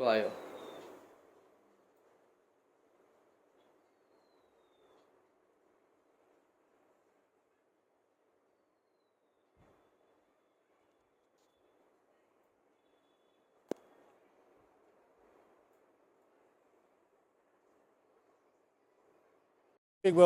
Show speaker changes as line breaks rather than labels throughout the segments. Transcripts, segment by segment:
શું આવ્યો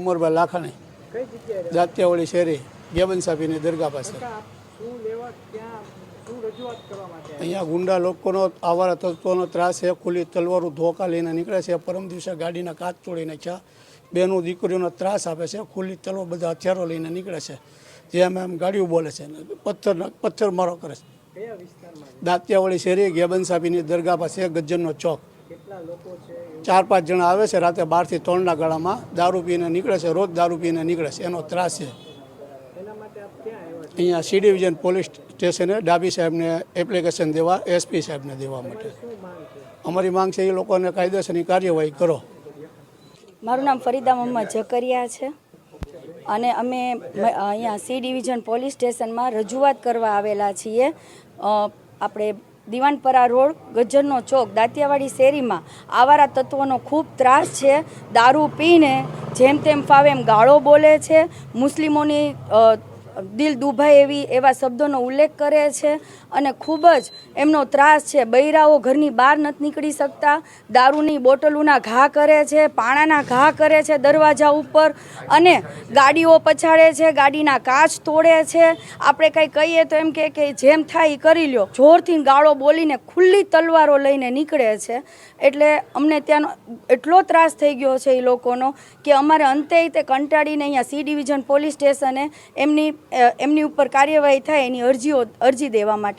ઉમરભાઈ લાખાણી.
કઈ જગ્યાએ
દાંતિયાવાળી શેરી ગેબન સાહેબની દરગાહ પાસે. અહીંયા ગુંડા લોકોનો આવારા તત્વોનો ત્રાસ છે, ખુલ્લી તલવારું ધોકા લઈને નીકળે છે, પરમ દિવસે ગાડીના કાચ તોડી નાખ્યા બેનો દીકરીઓનો ત્રાસ આપે છે, ખુલ્લી તલવાર બધા હથિયારો લઈને નીકળે છે જેમ એમ ગાડીઓ બોલે છે પથ્થર પથ્થર મારો કરે છે. દાંતિયાવાળી શેરી ગેબન સાહેબની દરગાહ પાસે ગજ્જનનો ચોક.
છે
ચાર પાંચ જણા આવે છે, રાતે બારથી ત્રણના ગાળામાં દારૂ પીને નીકળે છે, રોજ દારૂ પીને નીકળે છે, એનો ત્રાસ છે
એના માટે આપ ક્યાં આવ્યા છો
અહીંયા સી ડિવિઝન પોલીસ સ્ટેશને ડાબી સાહેબને એપ્લિકેશન દેવા એસપી સાહેબને દેવા માટે. અમારી માંગ છે એ લોકોને કાયદેસરની કાર્યવાહી કરો.
મારું નામ ફરીદા મોહમ્મદ ઝકરિયા છે. અને અમે અહીંયા સી ડિવિઝન પોલીસ સ્ટેશનમાં રજૂઆત કરવા આવેલા છીએ. આપણે દિવાનપરા રોડ ગજ્જરનો ચોક, દાંતિયાવાડી શેરીમાં આવારા તત્વોનો ખૂબ ત્રાસ છે. દારૂ પીને જેમ તેમ ફાવે એમ ગાળો બોલે છે. મુસ્લિમોની દિલ દુભાય એવી, એવા શબ્દોનો ઉલ્લેખ કરે છે અને ખૂબ જ એમનો ત્રાસ છે. બૈરાઓ ઘરની બહાર નથી નીકળી શકતા. દારૂની બોટલોના ઘા કરે છે, પાણાના ઘા કરે છે દરવાજા ઉપર અને ગાડીઓ પછાડે છે, ગાડીના કાચ તોડે છે. આપણે કંઈ કહીએ તો એમ કે જેમ થાય એ કરી લ્યો. જોરથી ગાળો બોલીને ખુલ્લી તલવારો લઈને નીકળે છે. એટલે અમને ત્યાંનો એટલો ત્રાસ થઈ ગયો છે એ લોકોનો કે અમારે અંતે તે કંટાળીને અહીંયા સી ડિવિઝન પોલીસ સ્ટેશને એમની એમની ઉપર કાર્યવાહી થાય એની અરજીઓ અરજી દેવા માટે